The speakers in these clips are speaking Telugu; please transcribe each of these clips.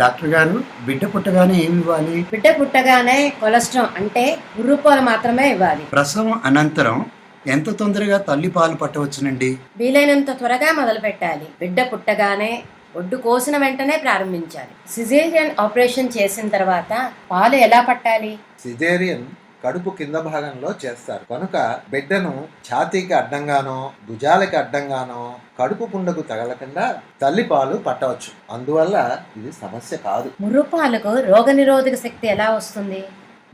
డాక్టర్ గారు బిడ్డ పుట్టగానే ఏమి ఇవ్వాలి? బిడ్డ పుట్టగానే కొలెస్ట్రాల్ అంటే గుర్రుపాలు మాత్రమే ఇవ్వాలి. ప్రసవం అనంతరం ఎంత తొందరగా తల్లి పాలు పట్టవచ్చునండి? వీలైనంత త్వరగా మొదలు పెట్టాలి. బిడ్డ పుట్టగానే ఒడ్డు కోసిన వెంటనే ప్రారంభించాలి. సిజేరియన్ ఆపరేషన్ చేసిన తర్వాత పాలు ఎలా పట్టాలి? సిజేరియన్ కడుపు కింద భాగంలో చేస్తారు. కనుక బిడ్డను ఛాతీకి అడ్డంగానో భుజాలకి అడ్డంగానో కడుపు పుండకు తగలకుండా తల్లి పాలు పట్టవచ్చు. అందువల్ల ఇది సమస్య కాదు. ముర్రుపాలకు రోగనిరోధక శక్తి ఎలా వస్తుంది?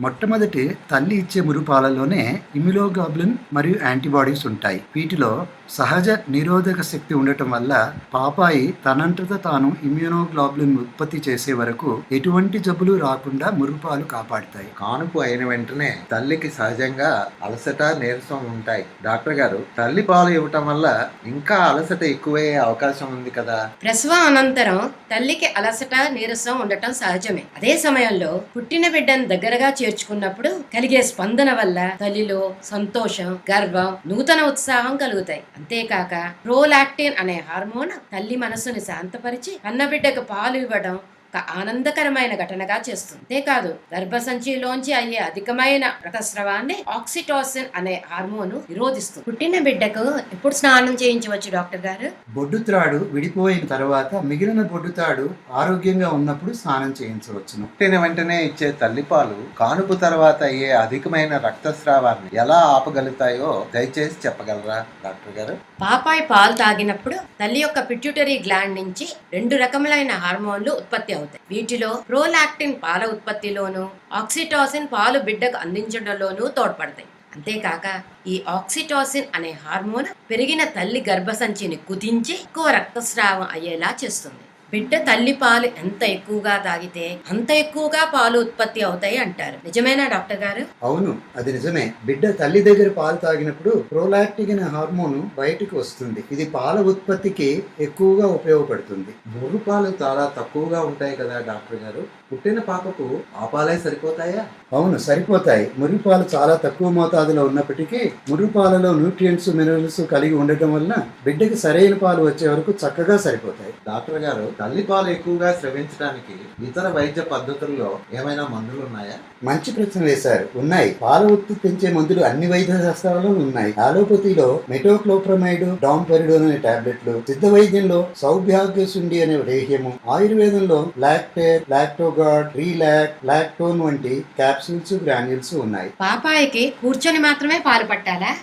మొట్టమొదటి తల్లి ఇచ్చే మురుపాలలోనే ఇమ్యులోగ్లోబులిన్ మరియు యాంటీబాడీస్ ఉంటాయి. వీటిలో సహజ నిరోధక శక్తి ఉండటం వల్ల పాపాయి తనంతట తాను ఇమ్యూనోగ్లోబులిన్ ఉత్పత్తి చేసే వరకు ఎటువంటి జబ్బులు రాకుండా మురుపాలు కాపాడుతాయి. కానుపు అయిన వెంటనే తల్లికి సహజంగా అలసట నీరసం ఉంటాయి. డాక్టర్ గారు తల్లి పాలు ఇవ్వటం వల్ల ఇంకా అలసట ఎక్కువయ్యే అవకాశం ఉంది కదా? ప్రసవం అనంతరం తల్లికి అలసట నీరసం ఉండటం సహజమే. అదే సమయంలో పుట్టిన బిడ్డను దగ్గరగా చేర్చుకున్నప్పుడు కలిగే స్పందన వల్ల తల్లిలో సంతోషం గర్వం నూతన ఉత్సాహం కలుగుతాయి. అంతేకాక ప్రోలాక్టిన్ అనే హార్మోన్ తల్లి మనసుని శాంతపరిచి కన్నబిడ్డకు పాలు ఇవ్వడం ఆనందకరమైన ఘటనగా చేస్తుంది. అంతేకాదు గర్భసంచిలోంచి అయ్యే అధికమైన రక్తస్రవాన్ని ఆక్సిటోసిన్ అనే హార్మోన్ నిరోధిస్తుంది. పుట్టిన బిడ్డకు ఎప్పుడు స్నానం చేయించవచ్చు డాక్టర్ గారు? బొడ్డుత్రాడు విడిపోయిన తర్వాత మిగిలిన బొడ్డుతాడు ఆరోగ్యంగా ఉన్నప్పుడు స్నానం చేయించవచ్చును. పుట్టిన వెంటనే ఇచ్చే తల్లిపాలు కానుపు తర్వాత అయ్యే అధికమైన రక్తస్రావాన్ని ఎలా ఆపగలుగుతాయో దయచేసి చెప్పగలరా డాక్టర్ గారు? పాపాయి పాలు తాగినప్పుడు తల్లి యొక్క పిట్యూటరీ గ్లాండ్ నుంచి రెండు రకములైన హార్మోన్లు ఉత్పత్తి అవుతాయి. వీటిలో ప్రోలాక్టిన్ పాల ఉత్పత్తిలోను ఆక్సిటాసిన్ పాలు బిడ్డకు అందించడంలోనూ తోడ్పడతాయి. అంతేకాక ఈ ఆక్సిటాసిన్ అనే హార్మోన్ పెరిగిన తల్లి గర్భసంచిని కుదించి ఎక్కువ రక్తస్రావం అయ్యేలా చేస్తుంది. బిడ్డ తల్లి పాలు ఎంత ఎక్కువగా తాగితే అంత ఎక్కువగా పాలు ఉత్పత్తి అవుతాయి అంటారు. నిజమేనా డాక్టర్ గారు? అవును అది నిజమే. బిడ్డ తల్లి దగ్గర పాలు తాగినప్పుడు ప్రోలాక్టిక్ అనే హార్మోన్ బయటకు వస్తుంది. ఇది పాల ఉత్పత్తికి ఎక్కువగా ఉపయోగపడుతుంది. ముర్రు పాలు చాలా తక్కువగా ఉంటాయి కదా డాక్టర్ గారు? పుట్టిన పాపకు ఆ పాలే సరిపోతాయా? అవును సరిపోతాయి. మురిపాలు చాలా తక్కువ మోతాదులో ఉన్నప్పటికీ మురిపాలలో న్యూట్రియంట్స్ మినరల్స్ కలిగి ఉండటం వలన బిడ్డకి సరైన పాలు వచ్చే వరకు చక్కగా సరిపోతాయి. డాక్టర్ గారు తల్లి పాలు ఎక్కువగా స్రవించడానికి ఇతర వైద్య పద్ధతుల్లో ఏమైనా మందులు ఉన్నాయా? మంచి ప్రశ్న వేశారు ఉన్నాయి. పాల ఉత్పత్తి పెంచే మందులు అన్ని వైద్య శాస్త్రాలలో ఉన్నాయి. ఆలోపతిలో మెటోక్లోప్రమైడ్ డాంపెరిడోన్ అనే టాబ్లెట్లు సిద్ధ వైద్యంలో సౌభాగ్యసుండి అనే లేహ్యము ఆయుర్వేదంలో లాక్టేర్ లాక్టోగార్డ్ రీలాక్ లాక్టోన్ వంటి క్యాప్సూల్స్ గ్రాన్యూల్స్ ఉన్నాయి. పాపాయికి కూర్చొని మాత్రమే పాలు పట్టాలా?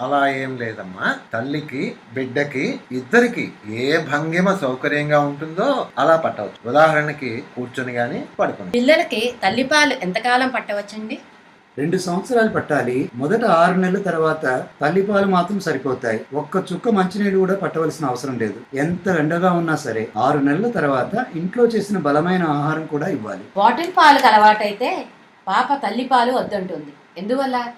అలా ఏం లేదమ్మా. తల్లికి బిడ్డకి ఇద్దరికి ఏ భంగిమ సౌకర్యంగా ఉంటుందో అలా పట్టవచ్చు. ఉదాహరణకి కూర్చొని గాని పడుకుని. పిల్లలకి తల్లిపాలు ఎంతకాలం పట్టవచ్చండి? రెండు సంవత్సరాలు పట్టాలి. మొదట ఆరు నెలల తర్వాత తల్లిపాలు మాత్రం సరిపోతాయి. ఒక్క చుక్క మంచినీళ్ళు కూడా పట్టవలసిన అవసరం లేదు. ఎంత ఎండగా ఉన్నా సరే ఆరు నెలల తర్వాత ఇంట్లో చేసిన బలమైన ఆహారం కూడా ఇవ్వాలి. బాటిల్ పాలకు అలవాటైతే పాప తల్లి పాలు వద్దంటుంది. ఎందువల్ల?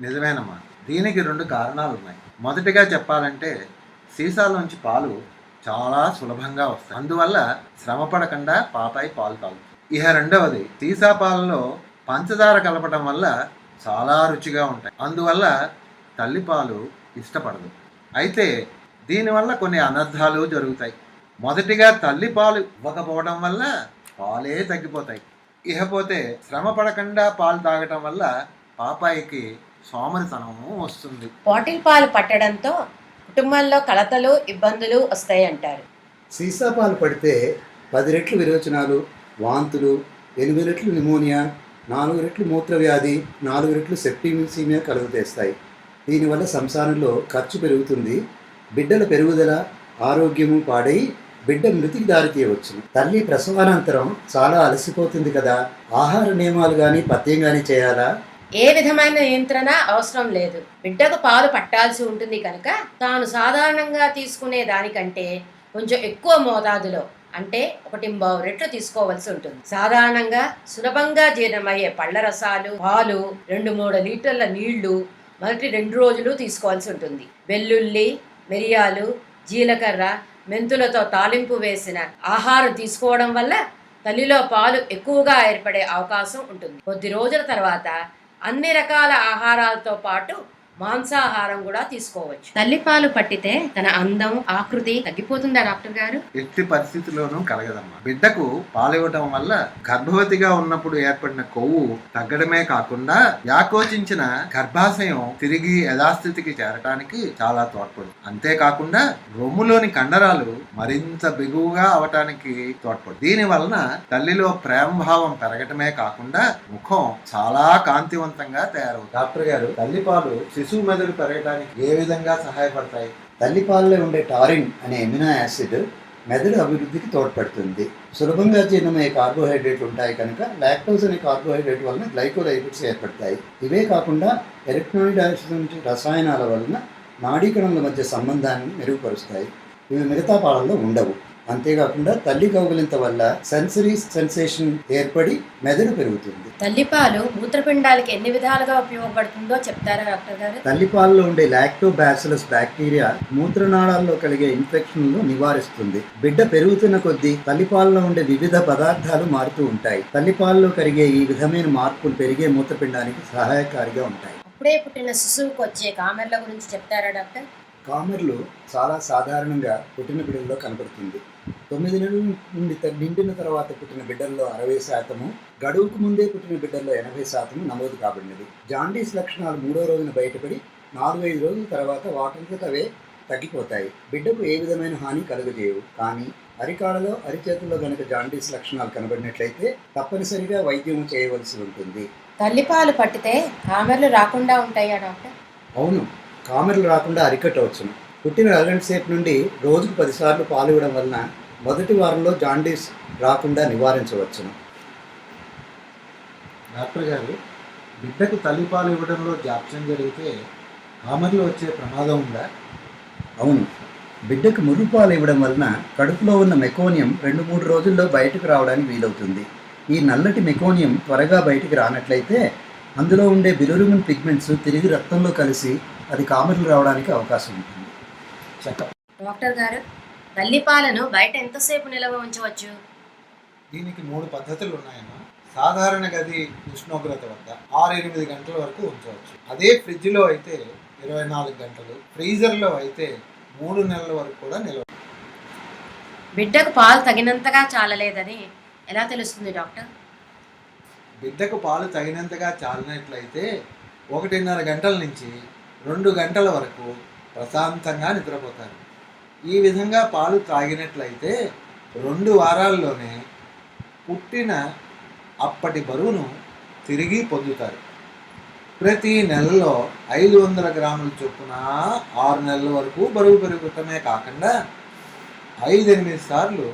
నిజమేనమ్మా. దీనికి రెండు కారణాలు ఉన్నాయి మొదటిగా చెప్పాలంటే సీసాలోంచి పాలు చాలా సులభంగా వస్తాయి. అందువల్ల శ్రమ పడకుండా పాపాయి పాలు తాగుతుంది ఇక రెండవది సీసా పాలలో పంచదార కలపడం వల్ల చాలా రుచిగా ఉంటాయి. అందువల్ల తల్లిపాలు ఇష్టపడదు. అయితే దీనివల్ల కొన్ని అనర్థాలు జరుగుతాయి. మొదటిగా తల్లిపాలు ఇవ్వకపోవడం వల్ల పాలే తగ్గిపోతాయి. ఇకపోతే శ్రమ పడకుండా పాలు తాగటం వల్ల పాపాయికి సోమరితనము వస్తుంది. బాటిల్ పాలు పట్టడంతో కుటుంబంలో కలతలు ఇబ్బందులు వస్తాయి అంటారు సీసా పాలు పడితే పది రెట్లు విరోచనాలు వాంతులు ఎనిమిది రెట్లు నిమోనియా నాలుగు రెట్లు మూత్రవ్యాధి నాలుగు రెట్లు సెప్టిమిసీమియా కలుగుతేస్తాయి. దీనివల్ల సంసారంలో ఖర్చు పెరుగుతుంది బిడ్డల పెరుగుదల ఆరోగ్యము పాడై బిడ్డ మృతికి దారితీయవచ్చు తల్లి ప్రసవానంతరం చాలా అలసిపోతుంది కదా ఆహార నియమాలు కానీ పథ్యం కానీ చేయాలా? ఏ విధమైన నియంత్రణ అవసరం లేదు. బిడ్డకు పాలు పట్టాల్సి ఉంటుంది కనుక తాను సాధారణంగా తీసుకునే దానికంటే కొంచెం ఎక్కువ మోతాదులో అంటే ఒకటి బావు రెట్లు తీసుకోవాల్సి ఉంటుంది. సాధారణంగా సులభంగా జీర్ణమయ్యే పళ్ళ రసాలు పాలు రెండు మూడు లీటర్ల నీళ్ళు మొదటి రెండు రోజులు తీసుకోవాల్సి ఉంటుంది. వెల్లుల్లి మిరియాలు జీలకర్ర మెంతులతో తాలింపు వేసిన ఆహారం తీసుకోవడం వల్ల తల్లిలో పాలు ఎక్కువగా ఏర్పడే అవకాశం ఉంటుంది. కొద్ది రోజుల తర్వాత అన్ని రకాల ఆహారాలతో పాటు మాంసాహారం కూడా తీసుకోవచ్చు. తల్లిపాలు పట్టితే తన అందం ఆకృతి తగ్గిపోతుందా డాక్టర్ గారు? ఎట్టి పరిస్థితిలోనూ కలగదమ్మా. బిడ్డకు పాలివ్వటం వల్ల గర్భవతిగా ఉన్నప్పుడు ఏర్పడిన కొవ్వు తగ్గడమే కాకుండా వ్యాకోచించిన గర్భాశయం తిరిగి యథాస్థితికి చేరటానికి చాలా తోడ్పడు. అంతేకాకుండా రొమ్ములోని కండరాలు మరింత బిగువుగా అవటానికి తోడ్పడు. దీని వలన తల్లిలో ప్రేమ భావం పెరగటమే కాకుండా ముఖం చాలా కాంతివంతంగా తయారవుతుంది. డాక్టర్ గారు తల్లిపాలు శిశువు మెదడు పెరగడానికి ఏ విధంగా సహాయపడతాయి? తల్లిపాలలో ఉండే టారిన్ అనే ఎమినో యాసిడ్ మెదడు అభివృద్ధికి తోడ్పడుతుంది. సులభంగా జీర్ణమయ్యే కార్బోహైడ్రేట్లు ఉంటాయి కనుక లాక్టోజ్ అనే కార్బోహైడ్రేట్ వలన గ్లైకోలైపిడ్స్ ఏర్పడతాయి. ఇవే కాకుండా ఎలక్ట్రానిక్ నుంచి రసాయనాల వలన నాడీ మధ్య సంబంధాన్ని మెరుగుపరుస్తాయి. ఇవి మిగతా పాలల్లో ఉండవు. అంతేకాకుండా తల్లి కౌగలింత వల్ల సెన్సరీ సెన్సేషన్ ఏర్పడి మెదడు పెరుగుతుంది. తల్లిపాలు మూత్రపిండాలకి ఎన్ని విధాలుగా ఉపయోగపడుతుందో చెప్తారా డాక్టర్ గారు? తల్లిపాలలో ఉండే లాక్టోబాసిలస్ బ్యాక్టీరియా మూత్రనాళాల్లో కలిగే ఇన్ఫెక్షన్లు నివారిస్తుంది. బిడ్డ పెరుగుతున్న కొద్దీ తల్లిపాలలో ఉండే వివిధ పదార్థాలు మారుతూ ఉంటాయి. తల్లిపాలలో కరిగే ఈ విధమైన మార్పులు పెరిగే మూత్రపిండానికి సహాయకారిగా ఉంటాయి. అప్పుడే పుట్టిన శిశువుకు వచ్చే కామెర్ల గురించి చెప్తారా డాక్టర్? కామెర్లు చాలా సాధారణంగా పుట్టిన బిడ్డల్లో కనపడుతుంది. తొమ్మిది నెలల నుండి నిండిన తర్వాత పుట్టిన బిడ్డల్లో అరవై శాతము గడువుకు ముందే పుట్టిన బిడ్డల్లో ఎనభై శాతము నమోదు కాబడినది. జాండీస్ లక్షణాలు మూడో రోజున బయటపడి నాలుగైదు రోజుల తర్వాత వాటంతట అవే తగ్గిపోతాయి. బిడ్డకు ఏ విధమైన హాని కలుగజేయవు. కానీ అరికాళ్ళలో అరిచేతుల్లో గనుక జాండీస్ లక్షణాలు కనబడినట్లయితే తప్పనిసరిగా వైద్యం చేయవలసి ఉంటుంది. తల్లిపాలు పట్టితే కామెర్లు రాకుండా ఉంటాయా డాక్టర్? అవును. కామెర్లు రాకుండా అరికట్టవచ్చును. పుట్టిన అరగంట సేపు నుండి రోజుకు పదిసార్లు పాలు ఇవ్వడం వలన మొదటి వారంలో జాండీస్ రాకుండా నివారించవచ్చును. డాక్టర్ గారు బిడ్డకు తల్లిపాలు ఇవ్వడంలో జాప్యం జరిగితే కామర్లు వచ్చే ప్రమాదం ఉందా? అవును. బిడ్డకు ముర్రుపాలు ఇవ్వడం వలన కడుపులో ఉన్న మెకోనియం రెండు మూడు రోజుల్లో బయటకు రావడానికి వీలవుతుంది. ఈ నల్లటి మెకోనియం త్వరగా బయటికి రానట్లయితే అందులో ఉండే బిలురుమిన్ పిగ్మెంట్స్ తిరిగి రక్తంలో కలిసి అది కామెర్లు రావడానికి అవకాశం ఉంటుంది. చెక్క. డాక్టర్ గారు తల్లిపాలను బయట ఎంతసేపు నిల్వ ఉంచవచ్చు? దీనికి మూడు పద్ధతులు ఉన్నాయమ్మా సాధారణ గది ఉష్ణోగ్రత వద్ద ఆరు ఎనిమిది గంటల వరకు ఉంచవచ్చు. అదే ఫ్రిడ్జ్లో అయితే ఇరవై నాలుగు గంటలు ఫ్రీజర్లో అయితే మూడు నెలల వరకు కూడా నిల్వ బిడ్డకు పాలు తగినంతగా చాలలేదని ఎలా తెలుస్తుంది డాక్టర్? బిడ్డకు పాలు తగినంతగా చాలినట్లయితే ఒకటిన్నర గంటల నుంచి రెండు గంటల వరకు ప్రశాంతంగా నిద్రపోతారు. ఈ విధంగా పాలు తాగినట్లయితే రెండు వారాల్లోనే పుట్టిన అప్పటి బరువును తిరిగి పొందుతారు. ప్రతి నెలలో ఐదు వందల గ్రాముల చొప్పున ఆరు నెలల వరకు బరువు పెరుగుతమే కాకుండా ఐదెనిమిది సార్లు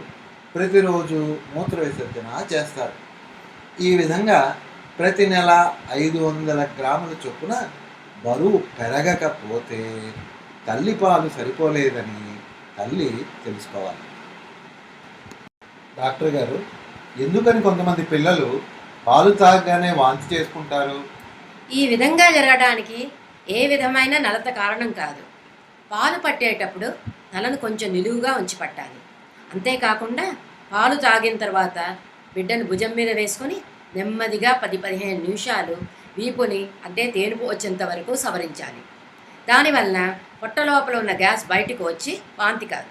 ప్రతిరోజు మూత్ర విసర్జన చేస్తారు. ఈ విధంగా ప్రతి నెల ఐదు వందల గ్రాముల చొప్పున బరువు పెరగకపోతే తల్లి పాలు సరిపోలేదని తల్లి తెలుసుకోవాలి. డాక్టర్ గారు ఎందుకని కొంతమంది పిల్లలు పాలు తాగగానే వాంతి చేసుకుంటారు? ఈ విధంగా జరగడానికి ఏ విధమైన నలత కారణం కాదు. పాలు పట్టేటప్పుడు తలను కొంచెం నిలువుగా ఉంచి పట్టాలి. అంతేకాకుండా పాలు తాగిన తర్వాత బిడ్డను భుజం మీద వేసుకొని నెమ్మదిగా పది పదిహేను నిమిషాలు వీపుని అంటే తేనుపు వచ్చేంత వరకు సవరించాలి. దానివలన పొట్టలోపల ఉన్న గ్యాస్ బయటకు వచ్చి వాంతి కాదు.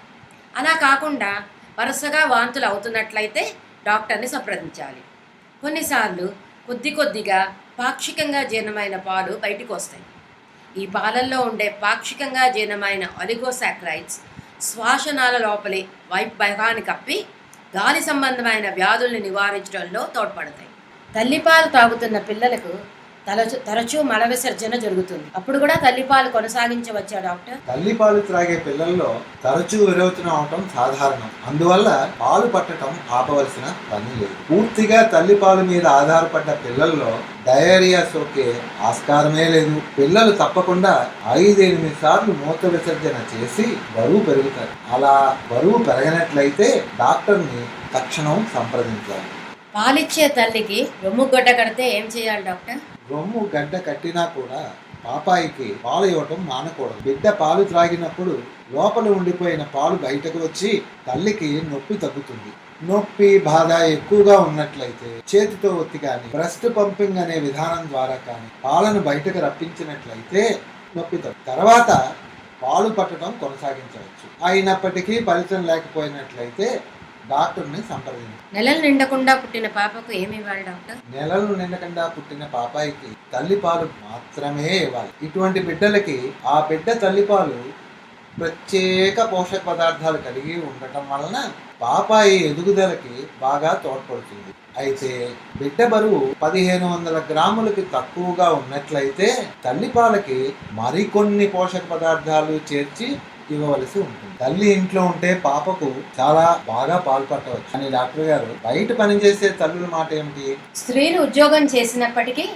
అలా కాకుండా వరుసగా వాంతులు అవుతున్నట్లయితే డాక్టర్ని సంప్రదించాలి. కొన్నిసార్లు కొద్ది కొద్దిగా పాక్షికంగా జీర్ణమైన పాలు బయటకు వస్తాయి. ఈ పాలల్లో ఉండే పాక్షికంగా జీర్ణమైన ఒలిగోసాక్రైడ్స్ శ్వాసనాల లోపలి వైపు భాగాన్ని కప్పి గాలి సంబంధమైన వ్యాధుల్ని నివారించడంలో తోడ్పడతాయి. తల్లిపాలు తాగుతున్న పిల్లలకు తరచు తరచూ మల విసర్జన జరుగుతుంది. అప్పుడు కూడా తల్లిపాలు కొనసాగించవచ్చా డాక్టర్? తల్లిపాలు త్రాగే పిల్లల్లో తరచూ విరోచనం అవటం సాధారణం. అందువల్ల పాలు పట్టడం ఆపవలసిన పని లేదు. పూర్తిగా తల్లిపాలు మీద ఆధారపడ్డ పిల్లల్లో డయేరియా సోకే ఆస్కారమే లేదు. పిల్లలు తప్పకుండా ఐదు ఎనిమిది సార్లు మూత్ర విసర్జన చేసి బరువు పెరుగుతారు. అలా బరువు పెరగనట్లయితే డాక్టర్ని తక్షణం సంప్రదించాలి. పాలిచ్చే తల్లికి రొమ్ము గడ్డ కడితే ఏం చేయాలి డాక్టర్? రొమ్ము గడ్డ కట్టినా కూడా పాపాయికి పాలు ఇవ్వటం మానకూడదు. బిడ్డ పాలు త్రాగినప్పుడు లోపల ఉండిపోయిన పాలు బయటకు వచ్చి తల్లికి నొప్పి తగ్గుతుంది. నొప్పి బాధ ఎక్కువగా ఉన్నట్లయితే చేతితో ఒత్తి కానీ బ్రెస్ట్ పంపింగ్ అనే విధానం ద్వారా కానీ పాలను బయటకు రప్పించినట్లయితే నొప్పి తగ్గు. తర్వాత పాలు పట్టడం కొనసాగించవచ్చు. అయినప్పటికీ ఫలితం లేకపోయినట్లయితే డాక్టర్ని సంప్రదించాలి నెలలు నిండకుండా పుట్టిన పాపకు ఏమి ఇవ్వాలి డాక్టర్? నెలలు నిండకుండా పుట్టిన పాపాయికి తల్లిపాలు మాత్రమే ఇవ్వాలి. ఇటువంటి బిడ్డలకి ఆ బిడ్డ తల్లిపాలు ప్రత్యేక పోషక పదార్థాలు కలిగి ఉండటం వలన పాపాయి ఎదుగుదలకి బాగా తోడ్పడుతుంది. అయితే బిడ్డ బరువు పదిహేను వందల గ్రాములకి తక్కువగా ఉన్నట్లయితే తల్లిపాలకి మరికొన్ని పోషక పదార్థాలు చేర్చి ఇవ్వవలసి ఉంటుంది. తల్లి ఇంట్లో ఉంటే పాపకు చాలా బాగా పాలు పట్టవచ్చు అని డాక్టర్ గారు బయట పనిచేసే తల్లుల మాట ఏమిటి? స్త్రీలు ఉద్యోగం చేసినప్పటికీ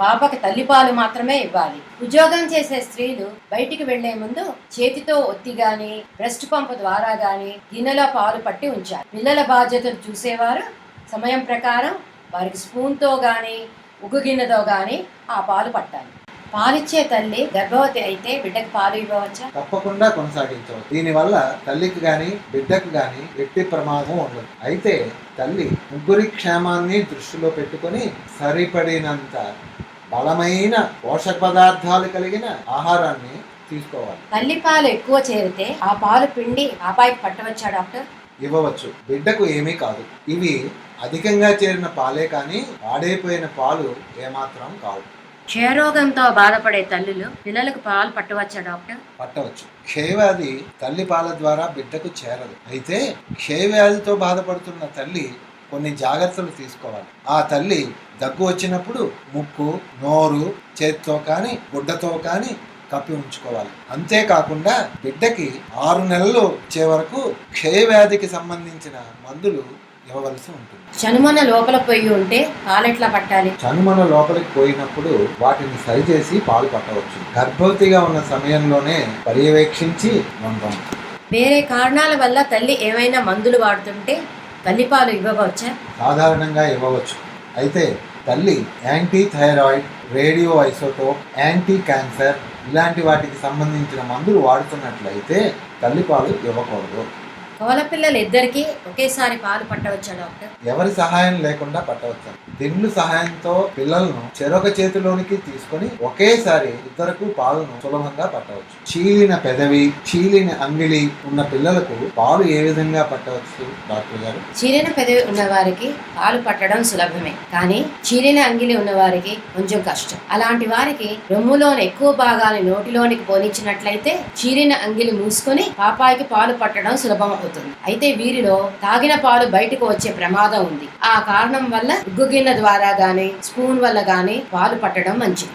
పాపకి తల్లిపాలు మాత్రమే ఇవ్వాలి. ఉద్యోగం చేసే స్త్రీలు బయటికి వెళ్ళే ముందు చేతితో ఒత్తి గాని బ్రెస్ట్ పంప్ ద్వారా గాని గిన్నెలో పాలు పట్టి ఉంచాలి. పిల్లల బాధ్యతలు చూసేవారు. సమయం ప్రకారం వారికి స్పూన్తో గాని ఉగ్గు గిన్నెతో గాని ఆ పాలు పట్టాలి. పాలిచ్చే తల్లి గర్భవతి అయితే బిడ్డకు పాలు ఇవ్వవచ్చా? తప్పకుండా కొనసాగించవచ్చు. దీనివల్ల తల్లికి గాని బిడ్డకు గాని ఎట్టి ప్రమాదం ఉండదు. అయితే తల్లి ముగ్గురి క్షేమాన్ని దృష్టిలో పెట్టుకొని సరిపడినంత బలమైన పోషక పదార్థాలు కలిగిన ఆహారాన్ని తీసుకోవాలి. తల్లి పాలు ఎక్కువ చేరితే ఆ పాలు పిండి పాపాయికి పట్టవచ్చా డాక్టర్? ఇవ్వవచ్చు. బిడ్డకు ఏమీ కాదు. ఇవి అధికంగా చేరిన పాలే కానీ పాడైపోయిన పాలు ఏమాత్రం కావు. క్షయరోగంతో బాధపడే తల్లులు పిల్లలకు పాలు పట్టవచ్చా డాక్టర్? పట్టవచ్చు. క్షయవ్యాధి తల్లి పాల ద్వారా బిడ్డకు చేరదు. అయితే క్షయవ్యాధితో బాధపడుతున్న తల్లి కొన్ని జాగ్రత్తలు తీసుకోవాలి. ఆ తల్లి దగ్గు వచ్చినప్పుడు ముక్కు నోరు చేతితో కానీ గుడ్డతో కానీ కప్పి ఉంచుకోవాలి. అంతేకాకుండా బిడ్డకి ఆరు నెలలు వచ్చే వరకు క్షయవ్యాధికి సంబంధించిన మందులు ఇవ్వవలసి ఉంటుంది. చనుమన లోపల పొయ్యి ఉంటే పాలెట్లా పట్టాలి? చనుమల లోపలికి పోయినప్పుడు వాటిని సరిచేసి పాలు పట్టవచ్చు. గర్భవతిగా ఉన్న సమయంలోనే పర్యవేక్షించి వందాం వేరే కారణాల వల్ల తల్లి ఏమైనా మందులు వాడుతుంటే తల్లిపాలు ఇవ్వవచ్చా? సాధారణంగా ఇవ్వవచ్చు. అయితే తల్లి anti thyroid radio isotope anti cancer ఇలాంటి వాటికి సంబంధించిన మందులు వాడుతున్నట్లయితే తల్లిపాలు ఇవ్వకూడదు. కవల పిల్లలు ఇద్దరికి ఒకేసారి పాలు పట్టవచ్చా డాక్టర్? ఎవరి సహాయం లేకుండా పట్టవచ్చు? దిండ్లు సహాయంతో పిల్లలను చెరొక చేతిలోనికి తీసుకొని ఒకేసారి ఇద్దరకు పాలను సులభంగా పట్టవచ్చు. చీలిన పెదవి చీలిన అంగిలి ఉన్న పిల్లలకు పాలు ఏ విధంగా పట్టవచ్చు డాక్టర్ గారు? చీలిన పెదవి ఉన్న వారికి పాలు పట్టడం సులభమే కానీ చీలిన అంగిలి ఉన్న వారికి కొంచెం కష్టం. అలాంటి వారికి రొమ్ములోని ఎక్కువ భాగాన్ని నోటిలోనికి పోనిచ్చినట్లయితే చీలిన అంగిలి మూసుకొని పాపాయికి పాలు పట్టడం సులభం అవుతుంది. అయితే వీరిలో తాగిన పాలు బయటకు వచ్చే ప్రమాదం ఉంది. ఆ కారణం వల్ల ఉగ్గు గిన్నె ద్వారా గాని స్పూన్ వల్ల గాని పాలు పట్టడం మంచిది.